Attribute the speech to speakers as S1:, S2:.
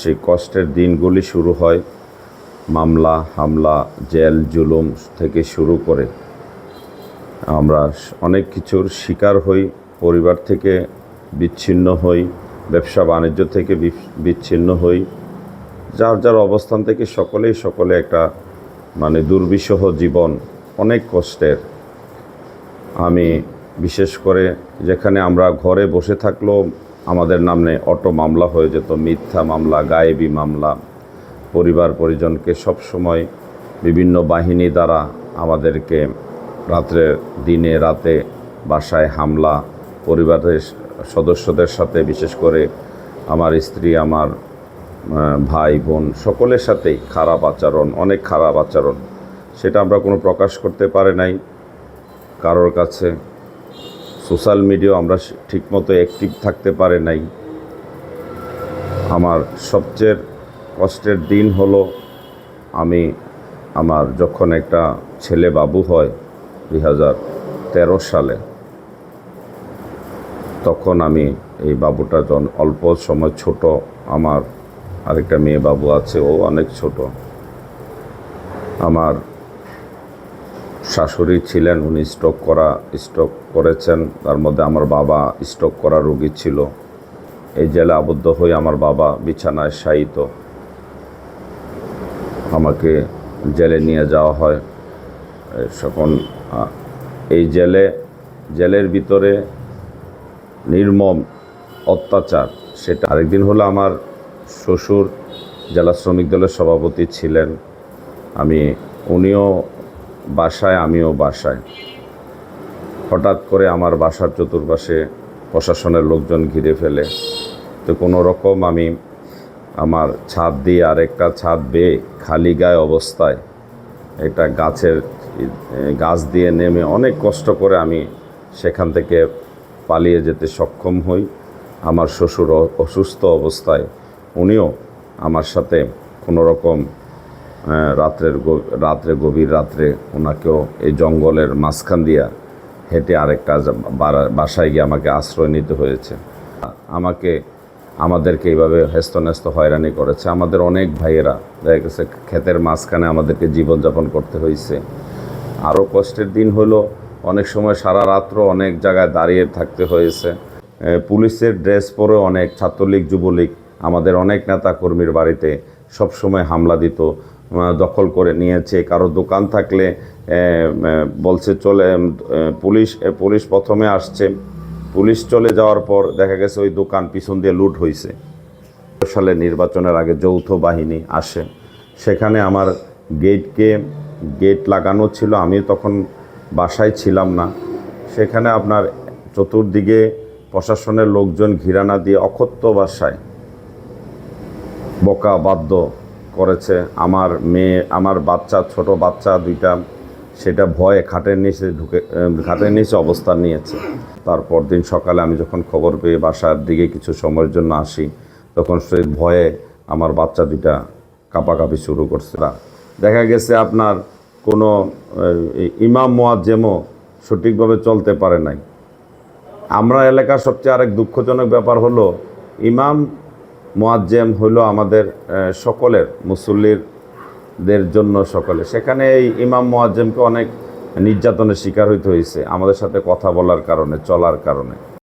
S1: সেই কষ্টের দিনগুলি শুরু হয়। মামলা, হামলা, জেল, জুলুম থেকে শুরু করে। আমরা অনেক কিছুর শিকার হই, পরিবার থেকে বিচ্ছিন্ন হই, ব্যবসা বাণিজ্য থেকে বিচ্ছিন্ন হই। যার যার অবস্থান থেকে সকলেই সকলে একটা মানে দুর্বিষহ জীবন, অনেক কষ্টের। আমি বিশেষ করে যেখানে আমরা ঘরে বসে থাকলেও আমাদের নামে অটো মামলা হয়ে যেত, মিথ্যা মামলা, গায়েবী মামলা। পরিবার পরিজনকে সবসময় বিভিন্ন বাহিনী দ্বারা আমাদেরকে রাত্রে, দিনে, রাতে বাসায় হামলা, পরিবারের সদস্যদের সাথে, বিশেষ করে আমার স্ত্রী, আমার ভাই, বোন, সকলের সাথেই খারাপ আচরণ, অনেক খারাপ আচরণ। সেটা আমরা কোনো প্রকাশ করতে পারে নাই। কারোর কাছে সোশ্যাল মিডিয়া আমরা ঠিকমতো অ্যাক্টিভ থাকতে পারে নাই। আমার সবচেয়ে কষ্টের দিন হলো আমি আমার যখন একটা ছেলে বাবু হয় দুই হাজার তেরো সালে, তখন আমি এই বাবুটা যখন অল্প সময় ছোট, আমার আরেকটা মেয়ে বাবু আছে, ও অনেক ছোট। আমার শাশুড়ি ছিলেন উনি স্ট্রোক করা স্ট্রোক করেছেন। তার মধ্যে আমার বাবা স্ট্রোক করা রোগী ছিল। এই জেলে আবদ্ধ হয়ে আমার বাবা বিছানায় শায়িত। আমাকে জেলে নিয়ে যাওয়া হয়। আ, এই জেলে জেলের ভিতরে নির্মম অত্যাচার সেটা আরেকদিন হলো আমার শ্বশুর জেলা শ্রমিক দলের সভাপতি ছিলেন। আমি উনিও বাসায়, আমিও বাসায়। হঠাৎ করে আমার বাসার চতুর্পাশে প্রশাসনের লোকজন ঘিরে ফেলে। তো কোনো রকম আমি আমার ছাদ দিয়ে আরেকটা ছাদ বেয়ে খালি গায়ে অবস্থায় একটা গাছের গাছ দিয়ে নেমে অনেক কষ্ট করে আমি সেখান থেকে পালিয়ে যেতে সক্ষম হই। আমার শ্বশুর অসুস্থ অবস্থায়, উনিও আমার সাথে কোনো রকম রাত্রের রাত্রে গভীর রাত্রে ওনাকেও এই জঙ্গলের মাঝখান দিয়া হেঁটে আরেকটা বাসায় গিয়ে আমাকে আশ্রয় নিতে হয়েছে। আমাকে, আমাদেরকে এইভাবে হেস্তন্যস্ত হয়রানি করেছে। আমাদের অনেক ভাইয়েরা, দেখা গেছে ক্ষেতের মাঝখানে আমাদেরকে জীবনযাপন করতে হয়েছে আরও কষ্টের দিন হলো, অনেক সময় সারা রাত্র অনেক জায়গায় দাঁড়িয়ে থাকতে হয়েছে। পুলিশের ড্রেস পরে অনেক ছাত্রলীগ, যুবলীগ, আমাদের অনেক নেতা কর্মীর বাড়িতে সব সময় হামলা দিত। দখল করে নিয়েছে। কারও দোকান থাকলে বলছে চলে পুলিশ পুলিশ প্রথমে আসছে। পুলিশ চলে যাওয়ার পর দেখা গেছে ওই দোকান পিছন দিয়ে লুট হয়েছে সালে নির্বাচনের আগে যৌথ বাহিনী আসে। সেখানে আমার গেটকে, গেট লাগানো ছিল আমি তখন বাসায় ছিলাম না। সেখানে আপনার চতুর্দিকে প্রশাসনের লোকজন ঘিরানা দিয়ে অকথ্য বাসায় বকা, বাধ্য করেছে। আমার মেয়ে, আমার বাচ্চা, ছোট বাচ্চা দুইটা, সেটা ভয়ে খাটের নিচে ঢুকে খাটের নিচে অবস্থান নিয়েছে। তারপর দিন সকালে আমি যখন খবর পেয়ে বাসার দিকে কিছু সময়ের জন্য আসি, তখন সেই ভয়ে আমার বাচ্চা দুইটা কাঁপাকাঁপি শুরু করছে। দেখা গেছে আপনার কোনো ইমাম মোয়াজ্জেমও সঠিকভাবে চলতে পারে নাই। আমরা এলাকার সবচেয়ে আরেক দুঃখজনক ব্যাপার হলো, ইমাম মোয়াজ্জেম হইল আমাদের সকলের মুসল্লিরদের জন্য সকলে। সেখানে এই ইমাম মোয়াজ্জেমকে অনেক নির্যাতনের শিকার হইতে হয়েছে আমাদের সাথে কথা বলার কারণে, চলার কারণে।